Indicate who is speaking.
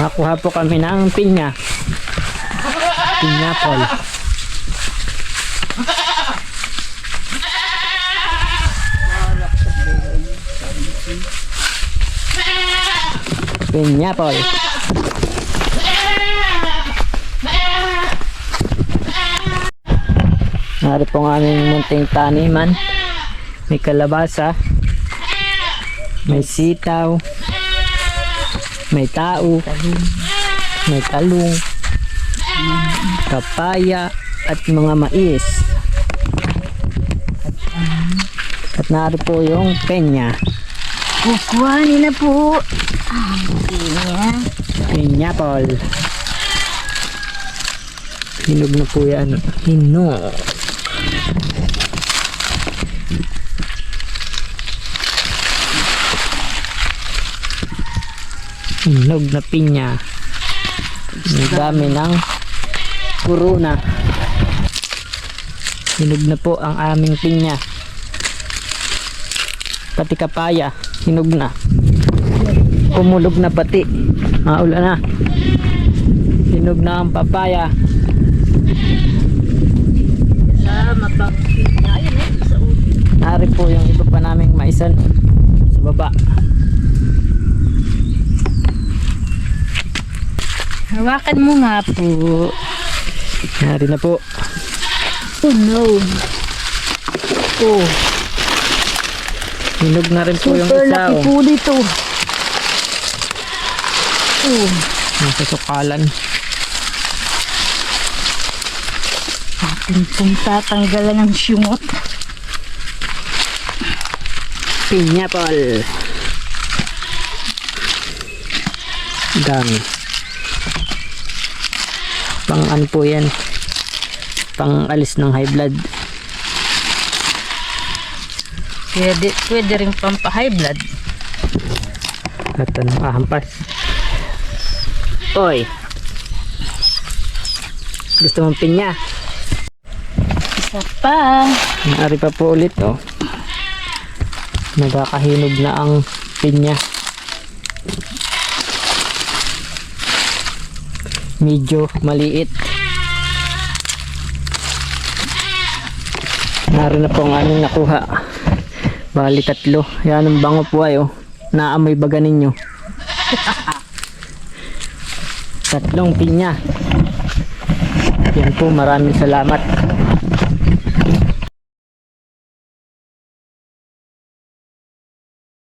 Speaker 1: Nakuha po kami ng pinya. Pineapple. Pineapple. Nari po ang aming munting taniman. May kalabasa. May sitaw. May tao. May talong. Kapaya. At mga mais. At nari po yung penya.
Speaker 2: Kukuhanin na po. Ang pinya.
Speaker 1: Pineapple. Hinog na po yan. Hinog. Hinog na pinya. Ang dami ng corona. Hinog na po ang aming pinya. Pati kapaya, hinog na. Kumulog na pati. Maulan na. Hinog na ang papaya.
Speaker 2: Sa mapagpinya. Ayun eh. Sa ulo.
Speaker 1: Nari po yung iba pa naming maisan sa baba.
Speaker 2: Hawakan mo nga po.
Speaker 1: Nari na po.
Speaker 2: Oh no. Oh.
Speaker 1: Hinog na rin po yung
Speaker 2: Super
Speaker 1: isa.
Speaker 2: laki
Speaker 1: Oh.
Speaker 2: po dito. Oh.
Speaker 1: Nasa sukalan.
Speaker 2: Atin pong tatanggalan ng syumot.
Speaker 1: Pineapple. Dami. Pang ano po yan. Pang alis ng high blood.
Speaker 2: Pwede, pwede rin pampa-high blood.
Speaker 1: At ano, ahampas. Oy. Gusto mong pinya?
Speaker 2: Isa pa.
Speaker 1: Naari pa po ulit, oh. Nagkakahinog na ang pinya. Medyo maliit. Naroon na po ang aming nakuha. Bali tatlo. Yan ang bango po ay, oh. Naamoy baga ninyo. Tatlong pinya. Yan po, maraming salamat.